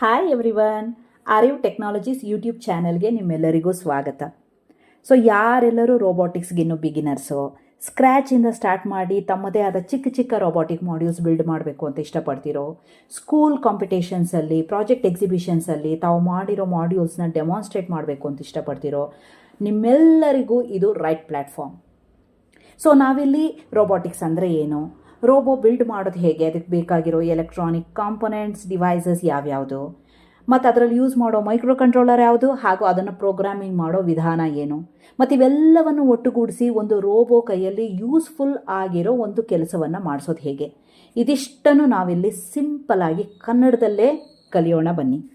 Hi everyone Aryu technologies YouTube ಚಾನೆಲ್ಗೆ ನಿಮ್ಮೆಲ್ಲರಿಗೂ ಸ್ವಾಗತ. ಸೊ ಯಾರೆಲ್ಲರೂ ರೋಬೋಟಿಕ್ಸ್ಗೆ ಇನ್ನೂ ಬಿಗಿನರ್ಸು ಸ್ಕ್ರ್ಯಾಚಿಂದ ಸ್ಟಾರ್ಟ್ ಮಾಡಿ ತಮ್ಮದೇ ಆದ ಚಿಕ್ಕ ಚಿಕ್ಕ ರೋಬೋಟಿಕ್ ಮಾಡ್ಯೂಲ್ಸ್ ಬಿಲ್ಡ್ ಮಾಡಬೇಕು ಅಂತ ಇಷ್ಟಪಡ್ತಿರೋ ಸ್ಕೂಲ್ ಕಾಂಪಿಟೇಷನ್ಸಲ್ಲಿ ಪ್ರಾಜೆಕ್ಟ್ ಎಕ್ಸಿಬಿಷನ್ಸಲ್ಲಿ ತಾವು ಮಾಡಿರೋ ಮಾಡ್ಯೂಲ್ಸ್ನ ಡೆಮಾನ್ಸ್ಟ್ರೇಟ್ ಮಾಡಬೇಕು ಅಂತ ಇಷ್ಟಪಡ್ತಿರೋ, ನಿಮ್ಮೆಲ್ಲರಿಗೂ ಇದು ರೈಟ್ ಪ್ಲ್ಯಾಟ್ಫಾರ್ಮ್ ಸೊ ನಾವಿಲ್ಲಿ ರೋಬೋಟಿಕ್ಸ್ ಅಂದರೆ ಏನು? ರೋಬೋ ಬಿಲ್ಡ್ ಮಾಡೋದು ಹೇಗೆ? ಅದಕ್ಕೆ ಬೇಕಾಗಿರೋ ಎಲೆಕ್ಟ್ರಾನಿಕ್ ಕಾಂಪೊನೆಂಟ್ಸ್ ಡಿವೈಸಸ್ ಯಾವ್ಯಾವುದು? ಮತ್ತು ಅದರಲ್ಲಿ ಯೂಸ್ ಮಾಡೋ ಮೈಕ್ರೋ ಕಂಟ್ರೋಲರ್ ಯಾವುದು? ಹಾಗೂ ಅದನ್ನು ಪ್ರೋಗ್ರಾಮಿಂಗ್ ಮಾಡೋ ವಿಧಾನ ಏನು? ಮತ್ತು ಇವೆಲ್ಲವನ್ನು ಒಟ್ಟುಗೂಡಿಸಿ ಒಂದು ರೋಬೋ ಕೈಯಲ್ಲಿ ಯೂಸ್ಫುಲ್ ಆಗಿರೋ ಒಂದು ಕೆಲಸವನ್ನು ಮಾಡಿಸೋದು ಹೇಗೆ? ಇದಿಷ್ಟನ್ನು ನಾವಿಲ್ಲಿ ಸಿಂಪಲ್ ಆಗಿ ಕನ್ನಡದಲ್ಲೇ ಕಲಿಯೋಣ ಬನ್ನಿ.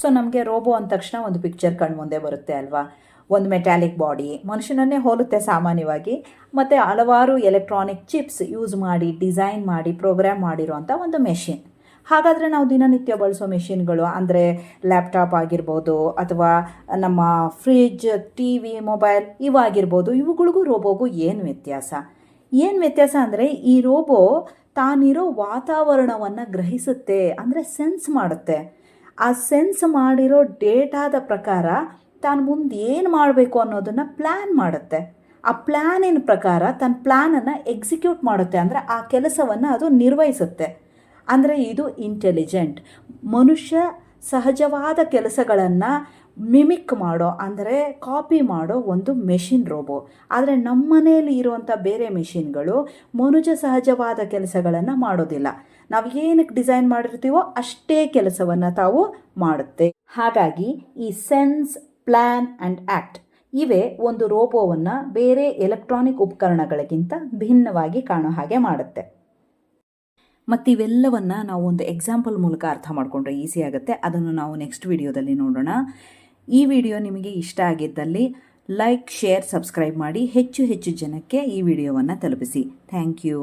ಸೊ ನಮಗೆ ರೋಬೋ ಅಂದ ತಕ್ಷಣ ಒಂದು ಪಿಕ್ಚರ್ ಕಣ್ಮುಂದೆ ಬರುತ್ತೆ ಅಲ್ವಾ? ಒಂದು ಮೆಟ್ಯಾಲಿಕ್ ಬಾಡಿ ಮನುಷ್ಯನನ್ನೇ ಹೋಲುತ್ತೆ ಸಾಮಾನ್ಯವಾಗಿ, ಮತ್ತು ಹಲವಾರು ಎಲೆಕ್ಟ್ರಾನಿಕ್ ಚಿಪ್ಸ್ ಯೂಸ್ ಮಾಡಿ ಡಿಸೈನ್ ಮಾಡಿ ಪ್ರೋಗ್ರಾಮ್ ಮಾಡಿರೋಂಥ ಒಂದು ಮೆಷಿನ್ ಹಾಗಾದರೆ ನಾವು ದಿನನಿತ್ಯ ಬಳಸೋ ಮೆಷಿನ್ಗಳು ಅಂದರೆ ಲ್ಯಾಪ್ಟಾಪ್ ಆಗಿರ್ಬೋದು ಅಥವಾ ನಮ್ಮ ಫ್ರಿಜ್ ಟಿ ವಿ ಮೊಬೈಲ್ ಇವಾಗಿರ್ಬೋದು, ಇವುಗಳಿಗೂ ರೋಬೋಗೂ ಏನು ವ್ಯತ್ಯಾಸ? ಏನು ವ್ಯತ್ಯಾಸ ಅಂದರೆ ಈ ರೋಬೋ ತಾನಿರೋ ವಾತಾವರಣವನ್ನು ಗ್ರಹಿಸುತ್ತೆ, ಅಂದರೆ ಸೆನ್ಸ್ ಮಾಡುತ್ತೆ. ಆ ಸೆನ್ಸ್ ಮಾಡಿರೋ ಡೇಟಾದ ಪ್ರಕಾರ ತಾನು ಮುಂದೆ ಏನು ಮಾಡಬೇಕು ಅನ್ನೋದನ್ನು ಪ್ಲ್ಯಾನ್ ಮಾಡುತ್ತೆ. ಆ ಪ್ಲ್ಯಾನಿನ ಪ್ರಕಾರ ತನ್ನ ಪ್ಲ್ಯಾನನ್ನು ಎಕ್ಸಿಕ್ಯೂಟ್ ಮಾಡುತ್ತೆ ಅಂದರೆ ಆ ಕೆಲಸವನ್ನು ಅದು ನಿರ್ವಹಿಸುತ್ತೆ. ಅಂದರೆ ಇದು ಇಂಟೆಲಿಜೆಂಟ್ ಮನುಷ್ಯ ಸಹಜವಾದ ಕೆಲಸಗಳನ್ನು ಮಿಮಿಕ್ ಮಾಡೋ, ಅಂದರೆ ಕಾಪಿ ಮಾಡೋ ಒಂದು ಮೆಷಿನ್ ರೋಬೋ ಆದರೆ ನಮ್ಮ ಮನೆಯಲ್ಲಿ ಇರುವಂಥ ಬೇರೆ ಮೆಷಿನ್ಗಳು ಮನುಜ ಸಹಜವಾದ ಕೆಲಸಗಳನ್ನು ಮಾಡೋದಿಲ್ಲ. ನಾವು ಏನಕ್ಕೆ ಡಿಸೈನ್ ಮಾಡಿರ್ತೀವೋ ಅಷ್ಟೇ ಕೆಲಸವನ್ನು ತಾವು ಮಾಡುತ್ತೆ. ಹಾಗಾಗಿ ಈ ಸೆನ್ಸ್ ಪ್ಲ್ಯಾನ್ ಆ್ಯಂಡ್ ಆ್ಯಕ್ಟ್ ಇವೆ ಒಂದು ರೋಬೋವನ್ನು ಬೇರೆ ಎಲೆಕ್ಟ್ರಾನಿಕ್ ಉಪಕರಣಗಳಿಗಿಂತ ಭಿನ್ನವಾಗಿ ಕಾಣೋ ಹಾಗೆ ಮಾಡುತ್ತೆ. ಮತ್ತು ಇವೆಲ್ಲವನ್ನು ನಾವು ಒಂದು ಎಕ್ಸಾಂಪಲ್ ಮೂಲಕ ಅರ್ಥ ಮಾಡಿಕೊಂಡ್ರೆ ಈಸಿ ಆಗುತ್ತೆ. ಅದನ್ನು ನಾವು ನೆಕ್ಸ್ಟ್ ವಿಡಿಯೋದಲ್ಲಿ ನೋಡೋಣ. ಈ ವಿಡಿಯೋ ನಿಮಗೆ ಇಷ್ಟ ಆಗಿದ್ದಲ್ಲಿ ಲೈಕ್, ಶೇರ್, ಸಬ್ಸ್ಕ್ರೈಬ್ ಮಾಡಿ ಹೆಚ್ಚು ಹೆಚ್ಚು ಜನಕ್ಕೆ ಈ ವಿಡಿಯೋವನ್ನು ತಲುಪಿಸಿ. Thank you.